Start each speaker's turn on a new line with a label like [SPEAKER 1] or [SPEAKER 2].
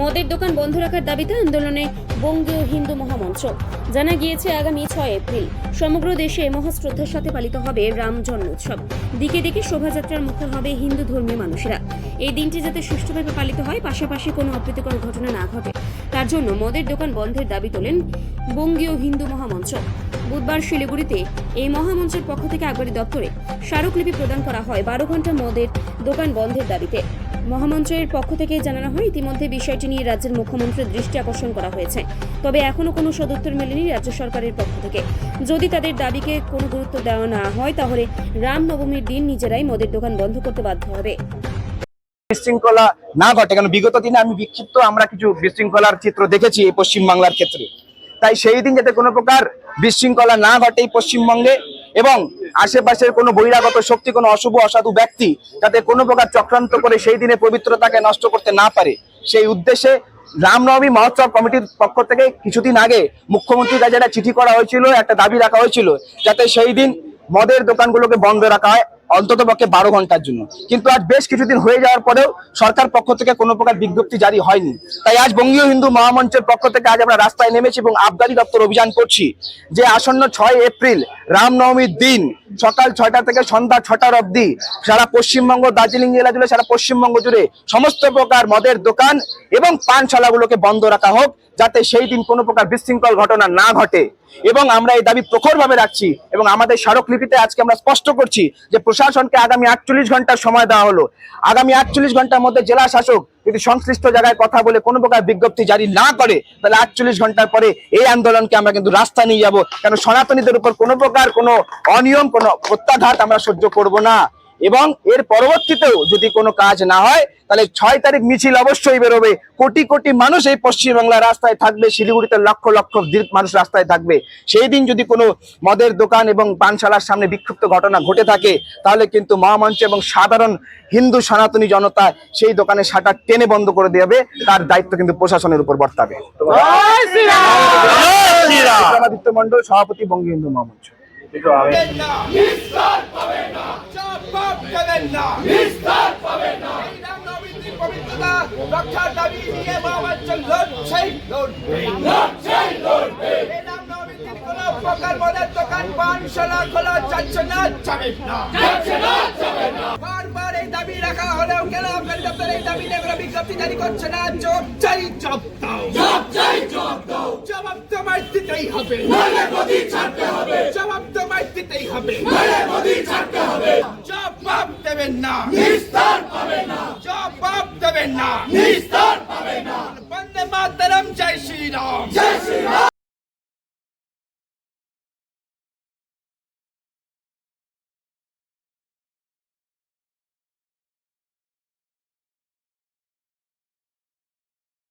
[SPEAKER 1] মদের দোকান বন্ধ রাখার দাবিতে আন্দোলনে বঙ্গীয় হিন্দু মহামঞ্চ। জানা গিয়েছে, আগামী ছয় এপ্রিল সমগ্র দেশে মহাশ্রদ্ধার সাথে পালিত হবে রাম জন্ম উৎসব দিকে দিকে শোভাযাত্রার মুখর হবে হিন্দু ধর্মীয় মানুষেরা। এই দিনটি যাতে সুষ্ঠুভাবে পালিত হয়, পাশাপাশি কোনো অপ্রীতিকর ঘটনা না ঘটে, তার জন্য মদের দোকান বন্ধের দাবি তোলেন বঙ্গীয় হিন্দু মহামঞ্চ। বুধবার শিলিগুড়িতে এই মহামঞ্চের পক্ষ থেকে আগবাড়ি দপ্তরে স্মারকলিপি প্রদান করা হয়। বারো ঘণ্টা মদের দোকান বন্ধের দাবিতে। মহামঞ্চের পক্ষ থেকে জানানো হয়, ইতিমধ্যে বিষয়টি নিয়ে রাজ্যের মুখ্যমন্ত্রীর দৃষ্টি আকর্ষণ করা হয়েছে। তবে এখনও কোনো সদুত্তর মেলেনি রাজ্য সরকারের পক্ষ থেকে। যদি তাদের দাবিকে কোনো গুরুত্ব দেওয়া না হয়, তাহলে রামনবমীর দিন নিজেরাই মদের দোকান বন্ধ করতে বাধ্য হবে।
[SPEAKER 2] বিশৃঙ্খলা না ঘটে কারণ বিগত দিনে আমি বিক্ষিপ্ত, আমরা কিছু বিশৃঙ্খলার চিত্র দেখেছি পশ্চিমবাংলার ক্ষেত্রে। তাই সেই দিন যাতে কোনো প্রকার বিশৃঙ্খলা না ঘটে পশ্চিমবঙ্গে এবং আশেপাশের কোনো বহিরাগত শক্তি, কোনো অশুভ, অসাধু ব্যক্তি যাতে কোনো প্রকার চক্রান্ত করে সেই দিনে পবিত্রতাকে নষ্ট করতে না পারে। সেই উদ্দেশ্যে রামনবমী মহোৎসব কমিটির পক্ষ থেকে কিছুদিন আগে মুখ্যমন্ত্রীর কাছে একটা চিঠি করা হয়েছিল, একটা দাবি রাখা হয়েছিল, যাতে সেই দিন মদের দোকানগুলোকে বন্ধ রাখা হয়। অন্তত পক্ষে বারো ঘণ্টার জন্য। কিন্তু আজ বেশ কিছুদিন হয়ে যাওয়ার পরেও সরকার পক্ষ থেকে কোনো প্রকার বিজ্ঞপ্তি জারি হয়নি। তাই আজ বঙ্গীয় হিন্দু মহামঞ্চের পক্ষ থেকে আজ আমরা রাস্তায় নেমেছি এবং আবদারি দপ্তর অভিযান করছি যে আসন্ন ছয় এপ্রিল রামনবমীর দিন সকাল ছয়টা থেকে সন্ধ্যা ছটার অবধি সারা পশ্চিমবঙ্গ, দার্জিলিং জেলা জুড়ে, সারা পশ্চিমবঙ্গ জুড়ে সমস্ত প্রকার মদের দোকান এবং পানশালাগুলোকে বন্ধ রাখা হোক, যাতে সেই দিন কোনো প্রকার বিশৃঙ্খল ঘটনা না ঘটে। এবং আমরা এই দাবি প্রখরভাবে রাখছি এবং আমাদের স্মারকলিপিতে আজকে আমরা স্পষ্ট করছি যে প্রশাসনকে আগামী আটচল্লিশ ঘণ্টার সময় দেওয়া হলো। আগামী আটচল্লিশ ঘণ্টার মধ্যে জেলা শাসক যদি সংশ্লিষ্ট জায়গায় কথা বলে কোনো প্রকার বিজ্ঞপ্তি জারি না করে, তাহলে আটচল্লিশ ঘণ্টার পরে এই আন্দোলনকে আমরা কিন্তু রাস্তা নিয়ে যাব। কেন সনাতনীদের উপর কোনো প্রকার কোনো অনিয়ম, কোনো প্রত্যাঘাত আমরা সহ্য করব না। এবং এর পরবর্তীতেও যদি কোনো কাজ না হয় তাহলে ছয় তারিখ মিছিল অবশ্যই বেরোবে। কোটি কোটি মানুষ এই পশ্চিমবাংলার রাস্তায় থাকবে শিলিগুড়িতে লক্ষ লক্ষ মানুষ রাস্তায় থাকবে। সেই দিন যদি কোনো মদের দোকান এবং পানশালার সামনে বিক্ষিপ্ত ঘটনা ঘটে থাকে তাহলে কিন্তু মহামঞ্চ এবং সাধারণ হিন্দু সনাতনী জনতা সেই দোকানের শাটার টেনে বন্ধ করে দেবে তার দায়িত্ব কিন্তু প্রশাসনের উপর বর্তাবে। বিক্রমাদিত্য মন্ডল সভাপতি বঙ্গ হিন্দু মহামঞ্চ
[SPEAKER 3] নিস্তার পাবে না। নিস্তার পাবে না পবিত্রতা রক্ষার দাবি নিয়ে মহামান্য লড়ছেই লড়বে লড়ছেই লড়বে কোনো প্রকার মদের দোকান পানশালা খোলা যাচ্ছে না যাবে না। যাচ্ছে না যাবে না। বারবার এই দাবি রাখা হলেও কেন দপ্তর এই দাবি নিয়ে কোনো বিজ্ঞপ্তি জারি করছে না? জব চাই জব দাও। জব চাই জব দাও। জবাব তোমায় দিতেই হবে। নইলে গদি ছাড়তে হবে। জবাব তোমায় দিতেই হবে। নইলে গদি ছাড়তে হবে। দেবেন না। নিস্তার পাবে না। জবাব দেবেন না। নিস্তার পাবে না। বন্দে মাতরম জয় শ্রী রাম জয় শ্রী